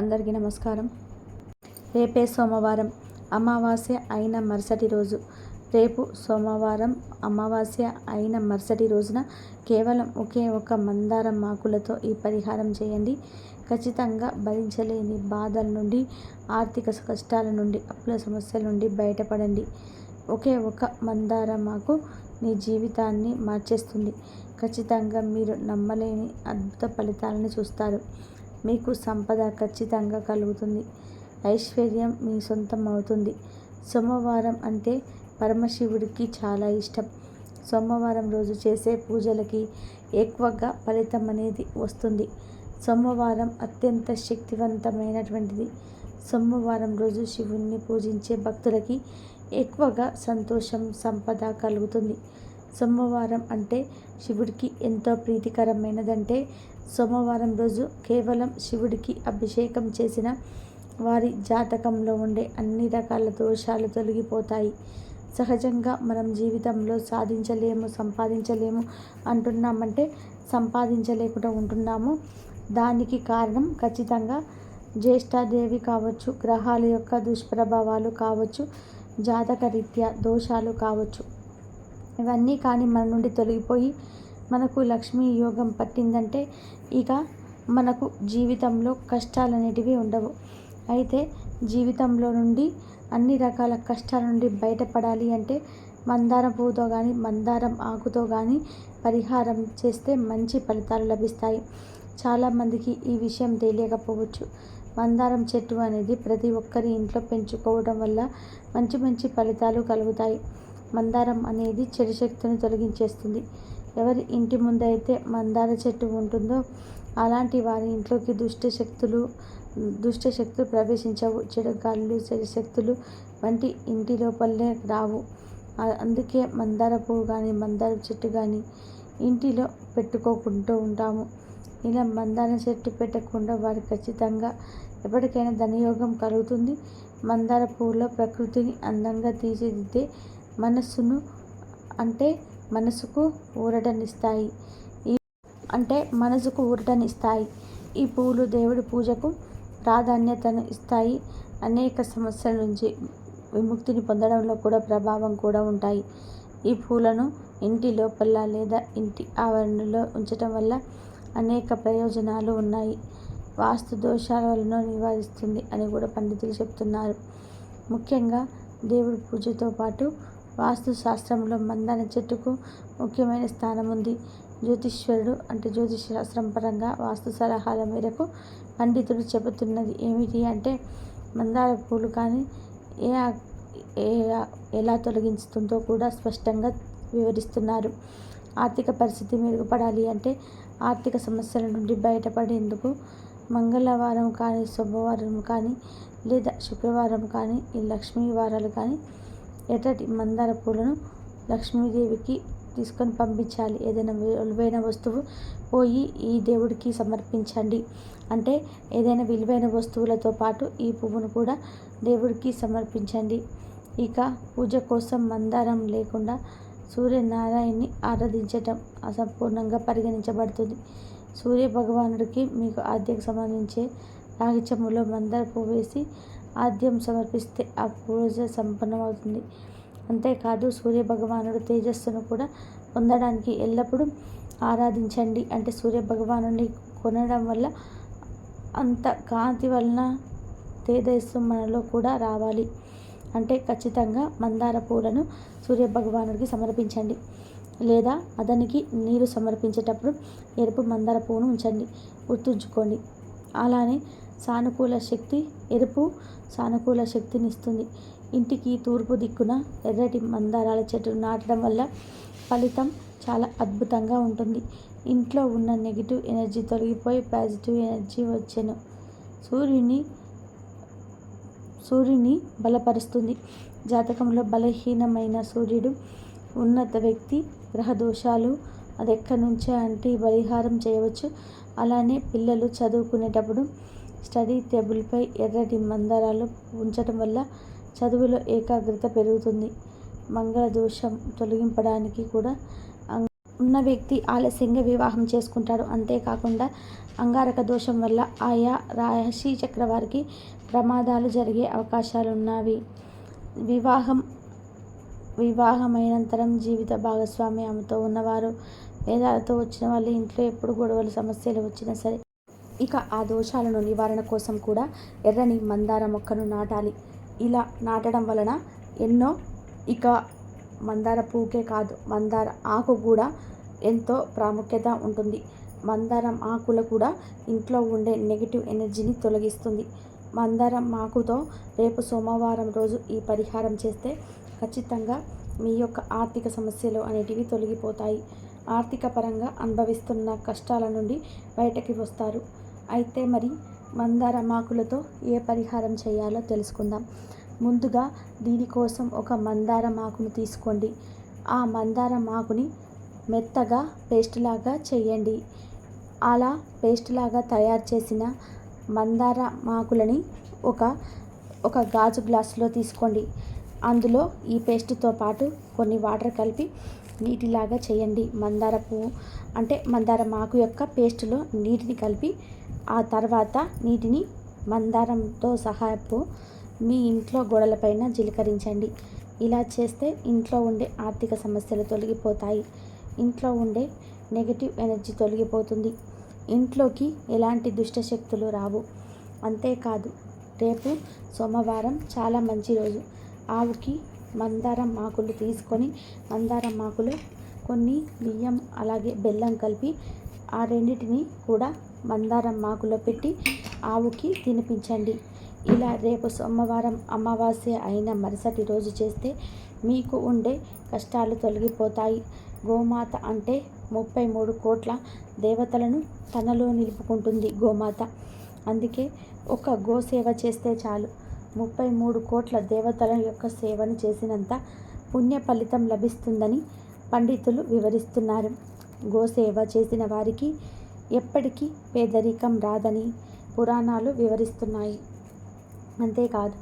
అందరికీ నమస్కారం. రేపే సోమవారం అమావాస్య అయిన మరుసటి రోజు. రేపు సోమవారం అమావాస్య అయిన మరుసటి రోజున కేవలం ఒకే ఒక మందారం ఆకులతో ఈ పరిహారం చేయండి. ఖచ్చితంగా భరించలేని బాధల నుండి ఆర్థిక కష్టాల నుండి అప్పుల సమస్యల నుండి బయటపడండి. ఒకే ఒక మందారం ఆకు మీ జీవితాన్ని మార్చేస్తుంది. ఖచ్చితంగా మీరు నమ్మలేని అద్భుత ఫలితాలను చూస్తారు. మీకు సంపద ఖచ్చితంగా కలుగుతుంది. ఐశ్వర్యం మీ సొంతం అవుతుంది. సోమవారం అంటే పరమశివుడికి చాలా ఇష్టం. సోమవారం రోజు చేసే పూజలకి ఎక్కువగా ఫలితం అనేది వస్తుంది. సోమవారం అత్యంత శక్తివంతమైనటువంటిది. సోమవారం రోజు శివుణ్ణి పూజించే భక్తులకి ఎక్కువగా సంతోషం సంపద కలుగుతుంది. సోమవారం అంటే శివుడికి ఎంతో ప్రీతికరమైనదంటే సోమవారం రోజు కేవలం శివుడికి అభిషేకం చేసిన వారి జాతకంలో ఉండే అన్ని రకాల దోషాలు తొలగిపోతాయి. సహజంగా మనం జీవితంలో సాధించలేము సంపాదించలేము అంటున్నామంటే సంపాదించలేకుండా ఉంటున్నాము. దానికి కారణం ఖచ్చితంగా జ్యేష్ఠాదేవి కావచ్చు గ్రహాల యొక్క దుష్ప్రభావాలు కావచ్చు జాతకరీత్యా దోషాలు కావచ్చు. ఇవన్నీ కానీ మన నుండి తొలగిపోయి మనకు లక్ష్మీ యోగం పట్టిందంటే ఇక మనకు జీవితంలో కష్టాలు అనేటివి ఉండవు. అయితే జీవితంలో నుండి అన్ని రకాల కష్టాల నుండి బయటపడాలి అంటే మందారం పువ్వుతో కానీ మందారం ఆకుతో కానీ పరిహారం చేస్తే మంచి ఫలితాలు లభిస్తాయి. చాలామందికి ఈ విషయం తెలియకపోవచ్చు. మందారం చెట్టు అనేది ప్రతి ఒక్కరి ఇంట్లో పెంచుకోవడం వల్ల మంచి మంచి ఫలితాలు కలుగుతాయి. మందారం అనేది చెడు శక్తిని తొలగించేస్తుంది. ఎవరి ఇంటి ముందైతే మందార చెట్టు ఉంటుందో అలాంటి వారి ఇంట్లోకి దుష్ట శక్తులు దుష్ట శక్తులు ప్రవేశించవు. చెడు గాలులు చెడు శక్తులు వంటి ఇంటి లోపలనే రావు. అందుకే మందార పువ్వు కానీ మందార చెట్టు కానీ ఇంటిలో పెట్టుకోకుంటూ ఉంటాము. ఇలా మందార చెట్టు పెట్టకుండా వారు ఖచ్చితంగా ఎప్పటికైనా ధనయోగం కలుగుతుంది. మందార పువ్వులో ప్రకృతిని అందంగా తీర్చిదిద్దే మనస్సును అంటే మనసుకు ఊరటనిస్తాయి. ఈ అంటే మనసుకు ఊరటనిస్తాయి. ఈ పూలు దేవుడి పూజకు ప్రాధాన్యతను ఇస్తాయి. అనేక సమస్యల నుంచి విముక్తిని పొందడంలో కూడా ప్రభావం కూడా ఉంటాయి. ఈ పూలను ఇంటి లోపల లేదా ఇంటి ఆవరణలో ఉంచటం వల్ల అనేక ప్రయోజనాలు ఉన్నాయి. వాస్తు దోషాలను నివారిస్తుంది అని కూడా పండితులు చెప్తున్నారు. ముఖ్యంగా దేవుడి పూజతో పాటు వాస్తు శాస్త్రంలో మందార చెట్టుకు ముఖ్యమైన స్థానం ఉంది జ్యోతిష్వరుడు అంటే జ్యోతిష్ శాస్త్రం పరంగా వాస్తు సలహాల మేరకు పండితుడు చెబుతున్నది ఏమిటి అంటే మందార పూలు కానీ ఏ ఏ ఎలా తొలగించుతుందో కూడా స్పష్టంగా వివరిస్తున్నారు. ఆర్థిక పరిస్థితి మెరుగుపడాలి అంటే ఆర్థిక సమస్యల నుండి బయటపడేందుకు మంగళవారం కానీ శుభవారం కానీ లేదా శుక్రవారం కానీ ఈ లక్ష్మీ వారాలు కానీ ఎర్రటి మందార పూలను లక్ష్మీదేవికి తీసుకొని పంపించాలి. ఏదైనా విలువైన వస్తువు పోయి ఈ దేవుడికి సమర్పించండి. అంటే ఏదైనా విలువైన వస్తువులతో పాటు ఈ పువ్వును కూడా దేవుడికి సమర్పించండి. ఇక పూజ కోసం మందారం లేకుండా సూర్యనారాయణ్ణి ఆరాధించటం అసంపూర్ణంగా పరిగణించబడుతుంది. సూర్య భగవానుడికి మీకు ఆద్యకు సంబంధించే రాగి మందార పువ్వు వేసి ఆద్యం సమర్పిస్తే ఆ పూజ సంపన్నమవుతుంది. అంతేకాదు సూర్యభగవానుడు తేజస్సును కూడా పొందడానికి ఎల్లప్పుడూ ఆరాధించండి. అంటే సూర్యభగవాను కొనడం వల్ల అంత కాంతి వలన తేజస్సు మనలో కూడా రావాలి. అంటే ఖచ్చితంగా మందార పూలను సూర్యభగవానుడికి సమర్పించండి. లేదా అతనికి నీరు సమర్పించేటప్పుడు ఎరుపు మందార పువ్వును ఉంచండి. గుర్తుంచుకోండి. అలానే సానుకూల శక్తి ఎరుపు సానుకూల శక్తిని ఇస్తుంది. ఇంటికి తూర్పు దిక్కున ఎర్రటి మందారాల చెట్లు నాటడం వల్ల ఫలితం చాలా అద్భుతంగా ఉంటుంది. ఇంట్లో ఉన్న నెగిటివ్ ఎనర్జీ తొలగిపోయి పాజిటివ్ ఎనర్జీ వచ్చెను. సూర్యుని సూర్యుని బలపరుస్తుంది. జాతకంలో బలహీనమైన సూర్యుడు ఉన్నత వ్యక్తి గ్రహ దోషాలు అది ఎక్కడి నుంచే అంటే పరిహారం చేయవచ్చు. అలానే పిల్లలు చదువుకునేటప్పుడు స్టడీ టేబుల్పై ఎర్రటి మందారాలు ఉంచటం వల్ల చదువులో ఏకాగ్రత పెరుగుతుంది. మంగళ దోషం తొలగింపడానికి కూడా ఉన్న వ్యక్తి ఆలస్యంగా వివాహం చేసుకుంటాడు. అంతేకాకుండా అంగారక దోషం వల్ల ఆయా రాశి చక్రవారికి ప్రమాదాలు జరిగే అవకాశాలు ఉన్నవి వివాహం వివాహమైనంతరం జీవిత భాగస్వామి ఆమెతో ఉన్నవారు వేదాలతో వచ్చిన వాళ్ళు ఇంట్లో ఎప్పుడు గొడవలు సమస్యలు వచ్చినా సరే ఇక ఆ దోషాలను నివారణ కోసం కూడా ఎర్రని మందార మొక్కను నాటాలి. ఇలా నాటడం వలన ఎన్నో ఇక మందార పువ్వుకే కాదు మందార ఆకు కూడా ఎంతో ప్రాముఖ్యత ఉంటుంది. మందారం ఆకులు కూడా ఇంట్లో ఉండే నెగిటివ్ ఎనర్జీని తొలగిస్తుంది. మందారం ఆకుతో రేపు సోమవారం రోజు ఈ పరిహారం చేస్తే ఖచ్చితంగా మీ యొక్క ఆర్థిక సమస్యలు అనేటివి తొలగిపోతాయి. ఆర్థిక పరంగా అనుభవిస్తున్న కష్టాల నుండి బయటకి వస్తారు. అయితే మరి మందార మాకులతో ఏ పరిహారం చేయాలో తెలుసుకుందాం. ముందుగా దీనికోసం ఒక మందారమాకును తీసుకోండి. ఆ మందార మాకుని మెత్తగా పేస్ట్ లాగా చేయండి. అలా పేస్ట్ లాగా తయారు చేసిన మందార మాకులని ఒక ఒక గాజు గ్లాసులో తీసుకోండి. అందులో ఈ పేస్ట్తో పాటు కొన్ని వాటర్ కలిపి నీటిలాగా చేయండి. మందార పువ్వు అంటే మందార మాకు యొక్క పేస్ట్లో నీటిని కలిపి ఆ తర్వాత నీటిని మందారంతో సహాయపు మీ ఇంట్లో గోడలపైన జీలకరించండి. ఇలా చేస్తే ఇంట్లో ఉండే ఆర్థిక సమస్యలు తొలగిపోతాయి. ఇంట్లో ఉండే నెగిటివ్ ఎనర్జీ తొలగిపోతుంది. ఇంట్లోకి ఎలాంటి దుష్టశక్తులు రావు. అంతేకాదు రేపు సోమవారం చాలా మంచి రోజు. ఆవుకి మందారం ఆకులు తీసుకొని మందారం ఆకులు కొన్ని బియ్యం అలాగే బెల్లం కలిపి ఆ రెండింటిని కూడా మందారం మాకులో పెట్టి ఆవుకి తినిపించండి. ఇలా రేపు సోమవారం అమావాస్య అయిన మరుసటి రోజు చేస్తే మీకు ఉండే కష్టాలు తొలగిపోతాయి. గోమాత అంటే ముప్పై మూడు కోట్ల దేవతలను తనలో నిలుపుకుంటుంది గోమాత. అందుకే ఒక గో సేవ చేస్తే చాలు. ముప్పై మూడు కోట్ల దేవతల యొక్క సేవను చేసినంత పుణ్య ఫలితం లభిస్తుందని పండితులు వివరిస్తున్నారు. గోసేవ చేసిన వారికి ఎప్పటికీ పేదరికం రాదని పురాణాలు వివరిస్తున్నాయి. అంతేకాదు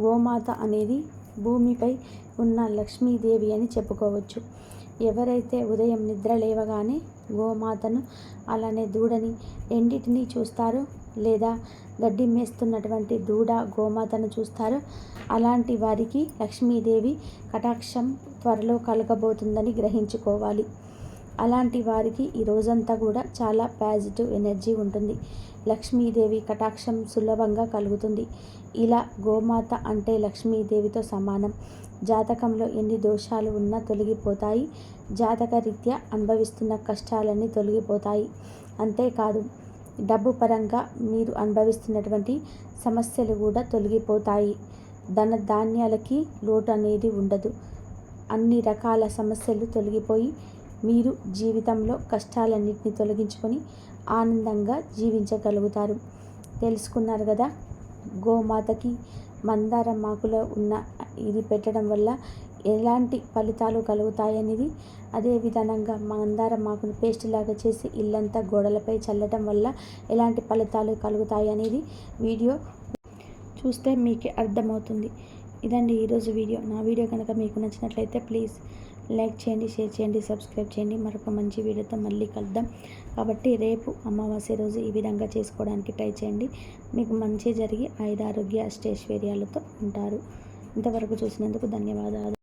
గోమాత అనేది భూమిపై ఉన్న లక్ష్మీదేవి అని చెప్పుకోవచ్చు. ఎవరైతే ఉదయం నిద్ర లేవగానే గోమాతను అలానే దూడని రెండింటినీ చూస్తారో లేదా గడ్డి మేస్తున్నటువంటి దూడ గోమాతను చూస్తారో అలాంటి వారికి లక్ష్మీదేవి కటాక్షం త్వరలో కలగబోతుందని గ్రహించుకోవాలి. అలాంటి వారికి ఈ రోజంతా కూడా చాలా పాజిటివ్ ఎనర్జీ ఉంటుంది. లక్ష్మీదేవి కటాక్షం సులభంగా కలుగుతుంది. ఇలా గోమాత అంటే లక్ష్మీదేవితో సమానం. జాతకంలో ఎన్ని దోషాలు ఉన్నా తొలగిపోతాయి. జాతక రీత్యా అనుభవిస్తున్న కష్టాలన్నీ తొలగిపోతాయి. అంతేకాదు డబ్బు పరంగా మీరు అనుభవిస్తున్నటువంటి సమస్యలు కూడా తొలగిపోతాయి. ధన ధాన్యాలకి లోటు అనేది ఉండదు. అన్ని రకాల సమస్యలు తొలగిపోయి మీరు జీవితంలో కష్టాలన్నింటినీ తొలగించుకొని ఆనందంగా జీవించగలుగుతారు. తెలుసుకున్నారు కదా? గోమాతకి మందారం మాకులో ఉన్న ఇది పెట్టడం వల్ల ఎలాంటి ఫలితాలు కలుగుతాయనేది. అదే విధానంగా మందారం మాకును పేస్ట్ లాగా చేసి ఇల్లంతా గోడలపై చల్లటం వల్ల ఎలాంటి ఫలితాలు కలుగుతాయి అనేది వీడియో చూస్తే మీకు అర్థమవుతుంది. ఇదండి ఈరోజు వీడియో. నా వీడియో కనుక మీకు నచ్చినట్లయితే ప్లీజ్ లైక్ చేయండి షేర్ చేయండి సబ్స్క్రైబ్ చేయండి. మరొక మంచి వీడియోతో మళ్ళీ కలుద్దాం. కాబట్టి రేపు అమావాస్య రోజు ఈ విధంగా చేసుకోవడానికి ట్రై చేయండి. మీకు మంచి జరిగి ఐదారోగ్య అష్టైశ్వర్యాలతో ఉంటారు. ఇంతవరకు చూసినందుకు ధన్యవాదాలు.